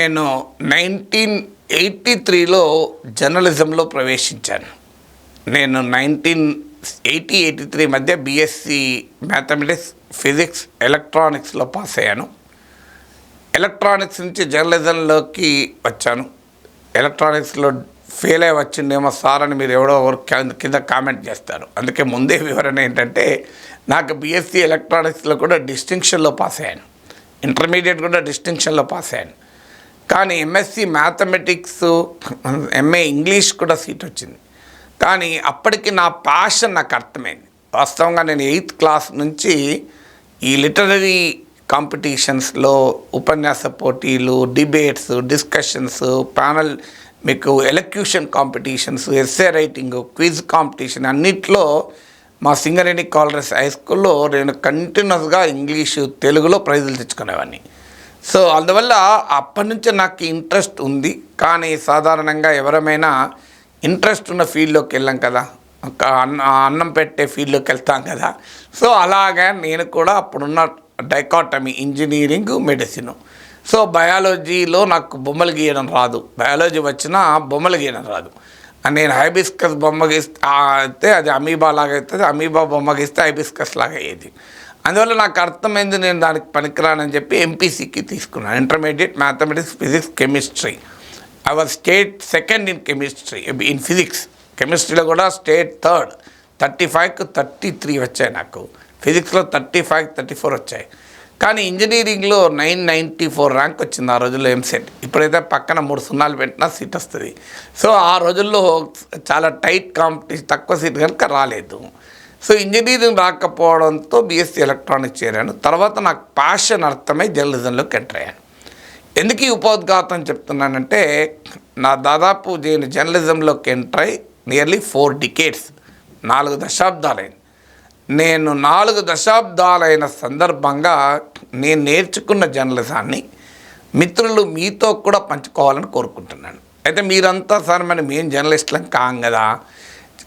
నేను nineteen eighty త్రీలో జర్నలిజంలో ప్రవేశించాను. నేను నైన్టీన్ ఎయిటీ ఎయిటీ త్రీ మధ్య బీఎస్సీ మ్యాథమెటిక్స్ ఫిజిక్స్ ఎలక్ట్రానిక్స్లో పాస్ అయ్యాను. ఎలక్ట్రానిక్స్ నుంచి జర్నలిజంలోకి వచ్చాను. ఎలక్ట్రానిక్స్లో ఫెయిల్ అయ్యి వచ్చిందేమో సార్ అని మీరు ఎవడో ఎవరు కింద- కింద కామెంట్ చేస్తారు. అందుకే ముందే వివరణ ఏంటంటే నాకు బీఎస్సీ ఎలక్ట్రానిక్స్లో కూడా డిస్టింక్షన్లో పాస్ అయ్యాను. ఇంటర్మీడియట్ కూడా డిస్టింక్షన్లో పాస్ అయ్యాను. కానీ ఎంఎస్సి మ్యాథమెటిక్స్ ఎంఏ ఇంగ్లీష్ కూడా సీట్ వచ్చింది. కానీ అప్పటికి నా ప్యాషన్ నాకు అర్థమైంది. వాస్తవంగా నేను ఎయిత్ క్లాస్ నుంచి ఈ లిటరరీ కాంపిటీషన్స్లో ఉపన్యాస పోటీలు డిబేట్స్ డిస్కషన్స్ ప్యానల్ మీకు elocution competitions essay writing quiz competition అన్నిట్లో మా సింగరేణి కాలరస్ హై స్కూల్లో నేను కంటిన్యూస్గా ఇంగ్లీషు తెలుగులో ప్రైజులు తెచ్చుకునేవాడిని. సో అందువల్ల అప్పటి నుంచి నాకు ఇంట్రెస్ట్ ఉంది. కానీ సాధారణంగా ఎవరమైనా ఇంట్రెస్ట్ ఉన్న ఫీల్డ్లోకి వెళ్ళాం కదా. ఒక అన్న అన్నం పెట్టే ఫీల్డ్లోకి వెళ్తాం కదా. సో అలాగే నేను కూడా అప్పుడున్న డైకాటమీ ఇంజనీరింగ్ మెడిసిన్. సో బయాలజీలో నాకు బొమ్మలు గీయడం రాదు. బయాలజీ వచ్చినా బొమ్మలు గీయడం రాదు. నేను హైబిస్కస్ బొమ్మ గీస్తే అయితే అది అమీబా లాగా అవుతుంది అమీబా బొమ్మ గీస్తే హైబిస్కస్ లాగా అయ్యేది. అందువల్ల నాకు అర్థమైంది నేను దానికి పనికిరానని చెప్పి ఎంపీసీకి తీసుకున్నాను. Intermediate mathematics physics chemistry our state second in chemistry in physics కెమిస్ట్రీలో కూడా స్టేట్ థర్డ్ థర్టీ ఫైవ్కి థర్టీ త్రీ వచ్చాయి నాకు. ఫిజిక్స్లో థర్టీ ఫైవ్ థర్టీ ఫోర్ వచ్చాయి. కానీ ఇంజనీరింగ్లో నైన్ నైంటీ ఫోర్ ర్యాంక్ వచ్చింది ఆ రోజుల్లో ఎంసెట్ ఇప్పుడైతే పక్కన మూడు సున్నాలు పెట్టినా సీట్ వస్తుంది. సో ఆ రోజుల్లో చాలా టైట్ కాంపిటీషన్ తక్కువ సీట్ కనుక రాలేదు. సో ఇంజనీరింగ్ రాకపోవడంతో బీఎస్సీ ఎలక్ట్రానిక్స్ చేరాను. తర్వాత నాకు ప్యాషన్ అర్థమై జర్నలిజంలోకి ఎంటర్ అయ్యాను. ఎందుకు ఈ ఉపోద్ఘాతం చెప్తున్నానంటే నా దాదాపు నేను జర్నలిజంలోకి ఎంటర్ అయ్యి నియర్లీ ఫోర్ డికేట్స్ నాలుగు దశాబ్దాలైంది. నేను నాలుగు దశాబ్దాలైన సందర్భంగా నేను నేర్చుకున్న జర్నలిజాన్ని మిత్రులు మీతో కూడా పంచుకోవాలని కోరుకుంటున్నాను. అయితే మీరంతా సార్ మరి మేము జర్నలిస్టులం కాం కదా?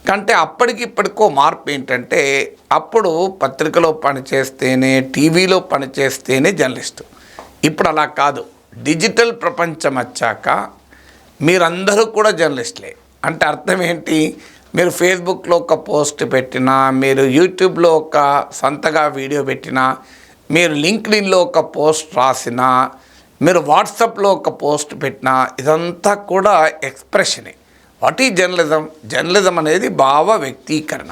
కంటే అప్పటికి ఇప్పటికో మార్పు ఏంటంటే అప్పుడు పత్రికలో పనిచేస్తేనే టీవీలో పనిచేస్తేనే జర్నలిస్టు. ఇప్పుడు అలా కాదు. డిజిటల్ ప్రపంచం వచ్చాక మీరందరూ కూడా జర్నలిస్టులే. అంటే అర్థం ఏంటి? మీరు ఫేస్బుక్లో ఒక పోస్ట్ పెట్టినా మీరు యూట్యూబ్లో ఒక సొంతగా వీడియో పెట్టినా మీరు లింక్డ్ఇన్లో ఒక పోస్ట్ రాసినా మీరు వాట్సాప్లో ఒక పోస్ట్ పెట్టినా ఇదంతా కూడా ఎక్స్ప్రెషనే. What is journalism? జర్నలిజం అనేది భావ వ్యక్తీకరణ.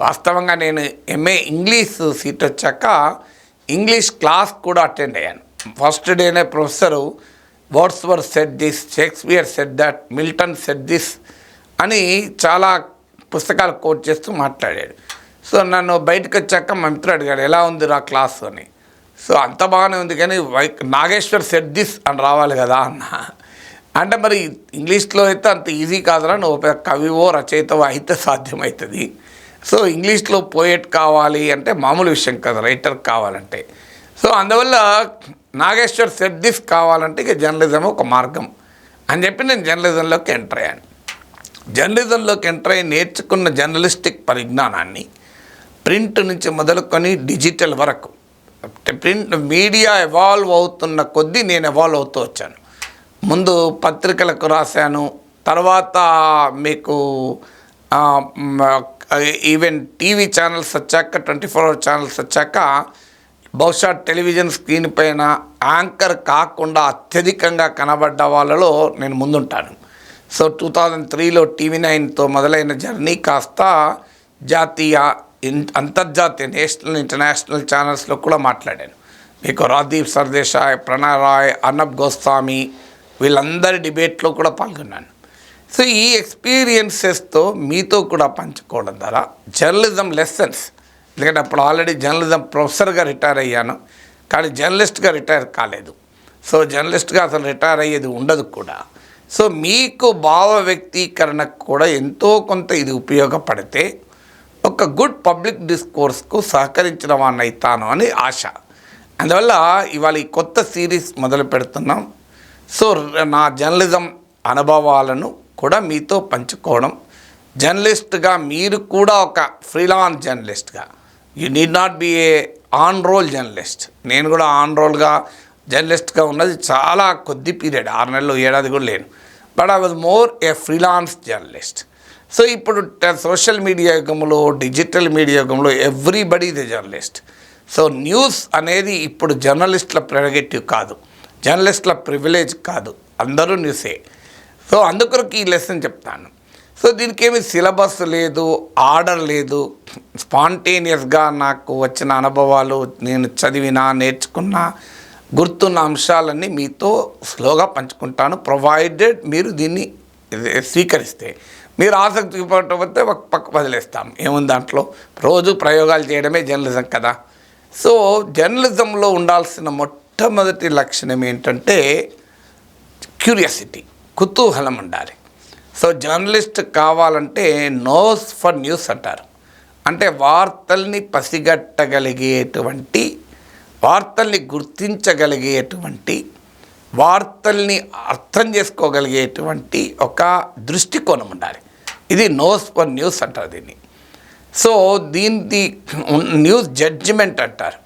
వాస్తవంగా నేను ఎంఏ ఇంగ్లీష్ సీట్ వచ్చాక ఇంగ్లీష్ క్లాస్ కూడా అటెండ్ అయ్యాను. ఫస్ట్ డేనే professor Wordsworth said this Shakespeare said that Milton said this అని చాలా పుస్తకాలు కోట్ చేస్తూ మాట్లాడాడు. సో నన్ను బయటకు వచ్చాక మా మిత్రుడు అడిగాడు ఎలా ఉంది రా క్లాస్ అని. సో అంత బాగానే ఉంది కానీ వై నాగేశ్వర్ సెట్ దిస్ అని రావాలి కదా అన్న. అంటే మరి ఇంగ్లీష్లో అయితే అంత ఈజీ కాదురా నువ్వు ఒక కవివో రచయితవో అయితే సాధ్యమవుతుంది సో ఇంగ్లీష్లో పోయెట్ కావాలి అంటే మామూలు విషయం కదా రైటర్ కావాలంటే. సో అందువల్ల నాగేశ్వర్ సెట్ దిస్ కావాలంటే ఇక జర్నలిజం ఒక మార్గం అని చెప్పి నేను జర్నలిజంలోకి ఎంటర్ అయ్యాను. జర్నలిజంలోకి ఎంటర్ అయ్యి నేర్చుకున్న జర్నలిస్టిక్ పరిజ్ఞానాన్ని ప్రింట్ నుంచి మొదలుకొని డిజిటల్ వరకు ప్రింట్ మీడియా ఎవాల్వ్ అవుతున్న కొద్దీ నేను ఎవాల్వ్ అవుతూ వచ్చాను. ముందు పత్రికలకు రాశాను. తర్వాత మీకు ఈవెన్ టీవీ ఛానల్స్ వచ్చాక ట్వంటీ ఫోర్ అవర్ ఛానల్స్ వచ్చాక బహుశా టెలివిజన్ స్క్రీన్ పైన యాంకర్ కాకుండా అత్యధికంగా కనబడ్డ వాళ్ళలో నేను ముందుంటాను. సో టూ థౌజండ్ త్రీలో టీవీ నైన్తో మొదలైన జర్నీ కాస్త జాతీయ ఇన్- అంతర్జాతీయ నేషనల్ ఇంటర్నేషనల్ ఛానల్స్లో కూడా మాట్లాడాను. మీకు రాదీప్ సర్దేశాయ్ ప్రణయ్ రాయ్ అర్నబ్ గోస్వామి వీళ్ళందరి డిబేట్లో కూడా పాల్గొన్నాను. సో ఈ ఎక్స్పీరియన్సెస్తో మీతో కూడా పంచుకోవడం ద్వారా జర్నలిజం లెసన్స్ ఎందుకంటే అప్పుడు ఆల్రెడీ జర్నలిజం ప్రొఫెసర్గా రిటైర్ అయ్యాను కానీ జర్నలిస్ట్గా రిటైర్ కాలేదు. సో జర్నలిస్ట్గా అసలు రిటైర్ అయ్యేది ఉండదు కూడా. సో మీకు భావ వ్యక్తీకరణకు కూడా ఎంతో కొంత ఇది ఉపయోగపడితే ఒక గుడ్ పబ్లిక్ డిస్కోర్స్కు సహకరించిన వాడిని అవుతాను అని ఆశ. అందువల్ల ఇవాళ ఈ కొత్త సిరీస్ మొదలు పెడుతున్నాం. సో నా జర్నలిజం అనుభవాలను కూడా మీతో పంచుకోవడం. జర్నలిస్ట్గా మీరు కూడా ఒక ఫ్రీలాన్స్ జర్నలిస్ట్గా. You need not be a on roll journalist. నేను కూడా ఆన్ రోల్గా జర్నలిస్ట్గా ఉన్నది చాలా కొద్ది పీరియడ్. ఆరు నెలలు ఏడాది కూడా లేను. But I was more a freelance journalist. So ఇప్పుడు సోషల్ మీడియా యుగంలో డిజిటల్ మీడియా యుగంలో ఎవ్రీబడి ఇది జర్నలిస్ట్. సో న్యూస్ అనేది ఇప్పుడు జర్నలిస్టుల ప్రెరగేటివ్ కాదు. జర్నలిస్టుల ప్రివిలేజ్ కాదు అందరూ న్యూసే. సో అందుకొరకు ఈ లెసన్ చెప్తాను. సో దీనికి ఏమి సిలబస్ లేదు ఆర్డర్ లేదు. స్పాంటేనియస్గా నాకు వచ్చిన అనుభవాలు నేను చదివిన నేర్చుకున్న గుర్తున్న అంశాలన్నీ మీతో స్లోగా పంచుకుంటాను. ప్రొవైడెడ్ మీరు దీన్ని స్వీకరిస్తే. మీరు ఆసక్తి చూపకపోతే ఒక పక్క వదిలేస్తాం. ఏముంది దాంట్లో? రోజు ప్రయోగాలు చేయడమే జర్నలిజం కదా. సో జర్నలిజంలో ఉండాల్సిన మొట్టమొదటి లక్షణం ఏంటంటే క్యూరియాసిటీ కుతూహలం ఉండాలి. సో జర్నలిస్ట్ కావాలంటే నోస్ ఫర్ న్యూస్ అంటారు. అంటే వార్తల్ని పసిగట్టగలిగేటువంటి వార్తల్ని గుర్తించగలిగేటువంటి వార్తల్ని అర్థం చేసుకోగలిగేటువంటి ఒక దృష్టికోణం ఉండాలి. ఇది నోస్ ఫర్ న్యూస్ అంటారు దీన్ని. సో దీన్ని న్యూస్ జడ్జిమెంట్ అంటారు.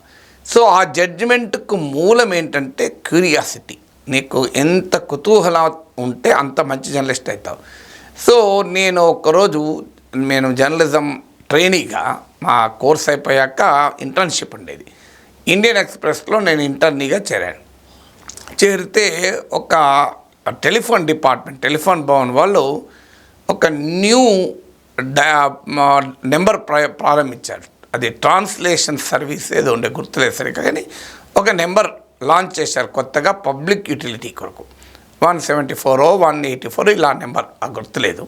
సో ఆ జడ్జిమెంట్కు మూలం ఏంటంటే క్యూరియాసిటీ నీకు ఎంత కుతూహలం ఉంటే అంత మంచి జర్నలిస్ట్ అవుతావు. సో నేను ఒకరోజు నేను జర్నలిజం ట్రైనీగా మా కోర్స్ అయిపోయాక ఇంటర్న్షిప్ ఉండేది. ఇండియన్ ఎక్స్ప్రెస్లో నేను ఇంటర్నీగా చేరాను. చేరితే ఒక టెలిఫోన్ డిపార్ట్మెంట్ టెలిఫోన్ భవన్ వాళ్ళు ఒక న్యూ నెంబర్ ప్రారంభించారు. అది ట్రాన్స్లేషన్ సర్వీస్ ఏదో ఉండే గుర్తులేదు సరిగ్గా కానీ ఒక నెంబర్ లాంచ్ చేశారు కొత్తగా పబ్లిక్ యూటిలిటీ కొరకు. One seventy four one eighty four ఇలా నెంబర్ ఆ గుర్తులేదు.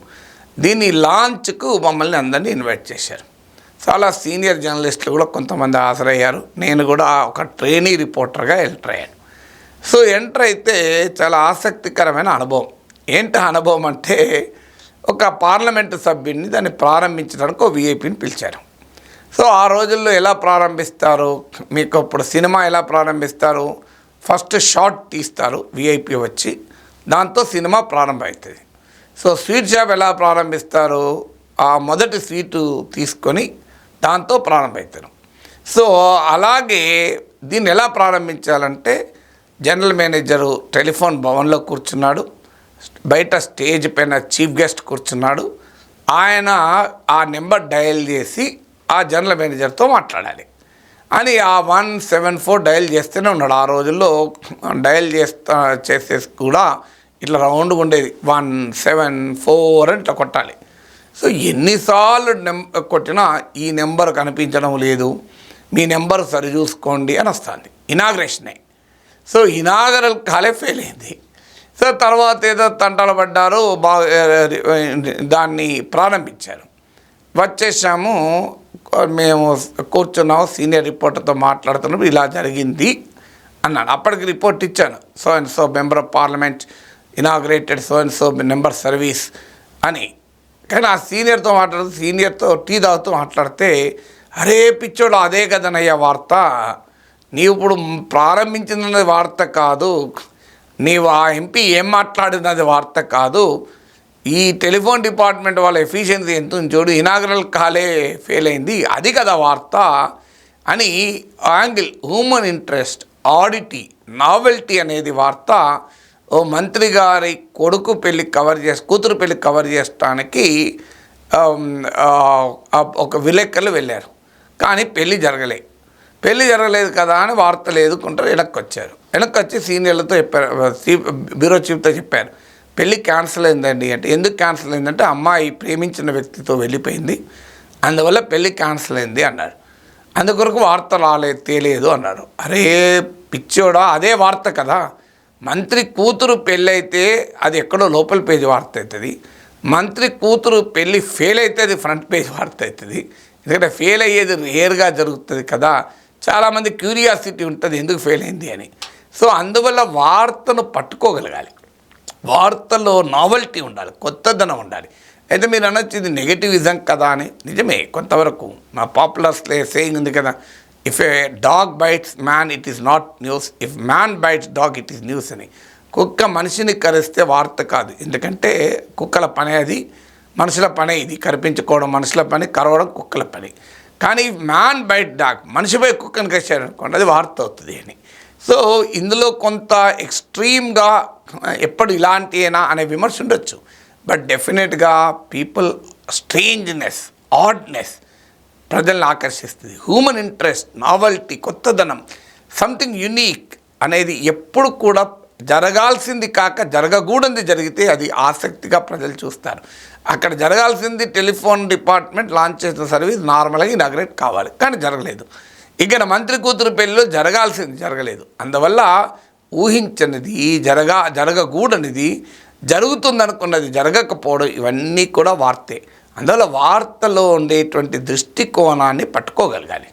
దీని లాంచ్కు మమ్మల్ని అందరినీ ఇన్వైట్ చేశారు. చాలా సీనియర్ జర్నలిస్టులు కూడా కొంతమంది హాజరయ్యారు. నేను కూడా ఒక ట్రైనీ రిపోర్టర్గా ఎంటర్ అయ్యాను. సో ఎంటర్ అయితే చాలా ఆసక్తికరమైన అనుభవం. ఏంటి అనుభవం అంటే ఒక పార్లమెంటు సభ్యుడిని దాన్ని ప్రారంభించడానికి ఒక విఐపిని పిలిచారు. సో ఆ రోజుల్లో ఎలా ప్రారంభిస్తారు? మీకు ఇప్పుడు సినిమా ఎలా ప్రారంభిస్తారు? ఫస్ట్ షార్ట్ తీస్తారు విఐపి వచ్చి. దాంతో సినిమా ప్రారంభమవుతుంది సో స్వీట్ షాప్ ఎలా ప్రారంభిస్తారు? ఆ మొదటి స్వీటు తీసుకొని దాంతో ప్రారంభమవుతారు సో అలాగే దీన్ని ఎలా ప్రారంభించాలంటే జనరల్ మేనేజరు టెలిఫోన్ భవన్లో కూర్చున్నాడు. బయట స్టేజ్ పైన చీఫ్ గెస్ట్ కూర్చున్నాడు. ఆయన ఆ నెంబర్ డయల్ చేసి ఆ జనరల్ మేనేజర్తో మాట్లాడాలి. అని ఆ వన్ సెవెన్ ఫోర్ డయల్ చేస్తూనే ఉన్నాడు. ఆ రోజుల్లో డయల్ చేస్తా చేసేసి కూడా ఇట్లా రౌండ్గా ఉండేది. వన్ సెవెన్ ఫోర్ అని ఇట్లా కొట్టాలి. సో ఎన్నిసార్లు నెం కొట్టినా ఈ నెంబర్ కనిపించడం లేదు. మీ నెంబర్ సరి చూసుకోండి అని వస్తుంది. ఇనాగ్రేషనే. సో ఇనాగరల్ కాలే ఫెయిల్ అయింది. సో తర్వాత ఏదో తంటాలు పడ్డారు. బాగా దాన్ని ప్రారంభించారు. వచ్చేసాము. మేము కూర్చున్నాం సీనియర్ రిపోర్టర్తో మాట్లాడుతున్నప్పుడు ఇలా జరిగింది అన్నాను అప్పటికి రిపోర్ట్ ఇచ్చాను. So and so member of parliament inaugurated so and so member service అని. కానీ ఆ సీనియర్తో మాట్లాడుతూ సీనియర్తో టీ తాగుతూ మాట్లాడితే అరే పిచ్చోడు అదే కదనయ్యా వార్త. నీవు ఇప్పుడు ప్రారంభించినది వార్త కాదు. నీవు ఆ ఎంపీ ఏం మాట్లాడినది వార్త కాదు. ఈ టెలిఫోన్ డిపార్ట్మెంట్ వాళ్ళ ఎఫిషియన్సీ ఎంత చూడు ఇనాగరల్ కాలే ఫెయిల్ అయింది. అది కదా వార్త. అని angle human interest oddity novelty అనేది వార్త ఓ మంత్రి గారి కొడుకు పెళ్ళి కవర్ చేసి కూతురు పెళ్ళి కవర్ చేయడానికి ఒక విలేకరులు వెళ్ళారు. కానీ పెళ్ళి జరగలే. పెళ్ళి జరగలేదు కదా అని వార్తలు ఎదుర్కొంటారు వెనక్కి వచ్చారు. వెనక్కి వచ్చి సీనియర్లతో చెప్పారు బ్యూరో చీఫ్తో చెప్పారు. పెళ్ళి క్యాన్సిల్ అయిందండి. అంటే ఎందుకు క్యాన్సిల్ అయిందంటే అమ్మాయి ప్రేమించిన వ్యక్తితో వెళ్ళిపోయింది. అందువల్ల పెళ్ళి క్యాన్సిల్ అయింది అన్నారు అందుకొరకు వార్త రాలేదు తేలేదు అన్నారు అరే పిచ్చోడా అదే వార్త కదా. మంత్రి కూతురు పెళ్ళైతే అది ఎక్కడో లోపల పేజీ వార్త అవుతుంది మంత్రి కూతురు పెళ్ళి ఫెయిల్ అయితే అది ఫ్రంట్ పేజ్ వార్త అవుతుంది ఎందుకంటే ఫెయిల్ అయ్యేది రేర్గా జరుగుతుంది కదా. చాలామంది క్యూరియాసిటీ ఉంటుంది ఎందుకు ఫెయిల్ అయింది అని. సో అందువల్ల వార్తను పట్టుకోగలగాలి. వార్తల్లో నావల్టీ ఉండాలి కొత్తదనం ఉండాలి. అయితే మీరు అనొచ్చు ఇది నెగటివిజం కదా అని. నిజమే కొంతవరకు మా పాపులర్స్లే సేయింగ్ ఉంది కదా if a dog bites man it is not news if man bites dog it is news అని. కుక్క మనిషిని కరిస్తే వార్త కాదు. ఎందుకంటే కుక్కల పని అది మనుషుల పని ఇది. కరిపించుకోవడం మనుషుల పని కరవడం కుక్కల పని. కానీ మ్యాన్ బైట్ డాగ్ మనిషిపై కుక్కని కరిచాడు అనుకోండి అది వార్త అవుతుంది అని. సో ఇందులో కొంత ఎక్స్ట్రీమ్గా ఎప్పుడు ఇలాంటియేనా అనే విమర్శ ఉండొచ్చు. బట్ డెఫినెట్గా పీపుల్ స్ట్రేంజ్నెస్ ఆడ్నెస్ ప్రజల్ని ఆకర్షిస్తుంది. హ్యూమన్ ఇంట్రెస్ట్ నావల్టీ కొత్తదనం సంథింగ్ యునీక్ అనేది ఎప్పుడు కూడా జరగాల్సింది కాక జరగకూడదు జరిగితే అది ఆసక్తిగా ప్రజలు చూస్తారు. అక్కడ జరగాల్సింది టెలిఫోన్ డిపార్ట్మెంట్ లాంచ్ చేసిన సర్వీస్ నార్మల్గా ఇనాగ్రేట్ కావాలి. కానీ జరగలేదు. ఇక్కడ మంత్రి కూతురు పెళ్ళిలో జరగాల్సింది జరగలేదు. అందువల్ల ఊహించనిది జరగా జరగకూడనిది జరుగుతుందనుకున్నది జరగకపోవడం ఇవన్నీ కూడా వార్తే. అందువల్ల వార్తలో ఉండేటువంటి దృష్టికోణాన్ని పట్టుకోగలగాలి.